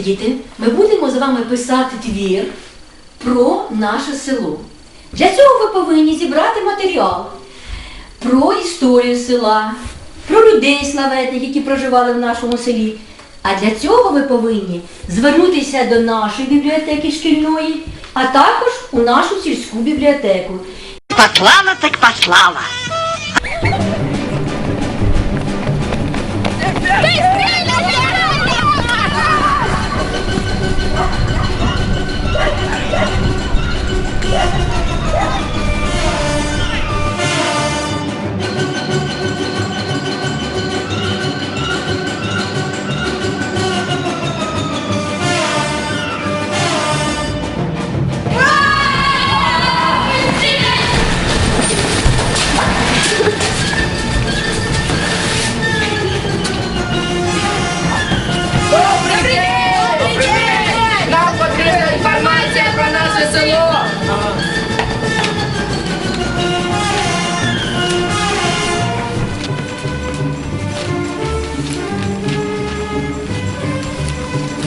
Діти, ми будемо з вами писати твір про наше село. Для цього ви повинні зібрати матеріал про історію села, про людей славетних, які проживали в нашому селі. А для цього ви повинні звернутися до нашої бібліотеки шкільної, а також у нашу сільську бібліотеку. Послала так послала.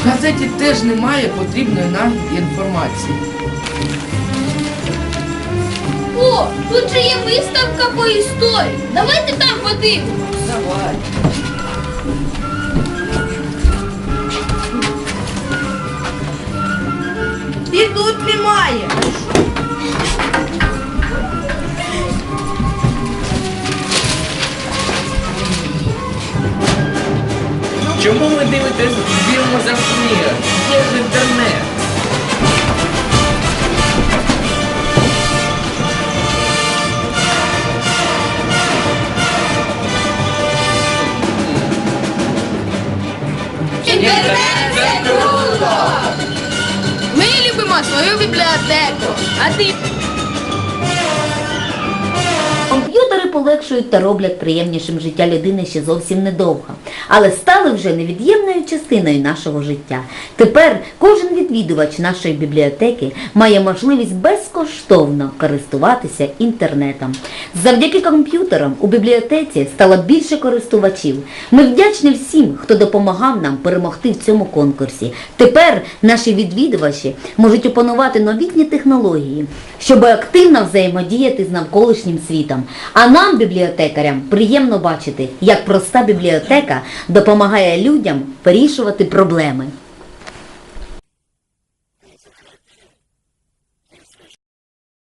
В газеті теж немає потрібної нам інформації. О, тут же є виставка по історії. Давайте там подивимось. Давай. І тут немає. Чому ви дивитесь фільми за Ми любимо свою бібліотеку. А ти Комп'ютери полегшують та роблять приємнішим життя людини ще зовсім недовго, але стали вже невід'ємною частиною нашого життя. Тепер кожен відвідувач нашої бібліотеки має можливість безкоштовно користуватися інтернетом. Завдяки комп'ютерам у бібліотеці стало більше користувачів. Ми вдячні всім, хто допомагав нам перемогти в цьому конкурсі. Тепер наші відвідувачі можуть опанувати новітні технології, щоб активно взаємодіяти з навколишнім світом. А нам, бібліотекарям, приємно бачити, як проста бібліотека допомагає людям вирішувати проблеми.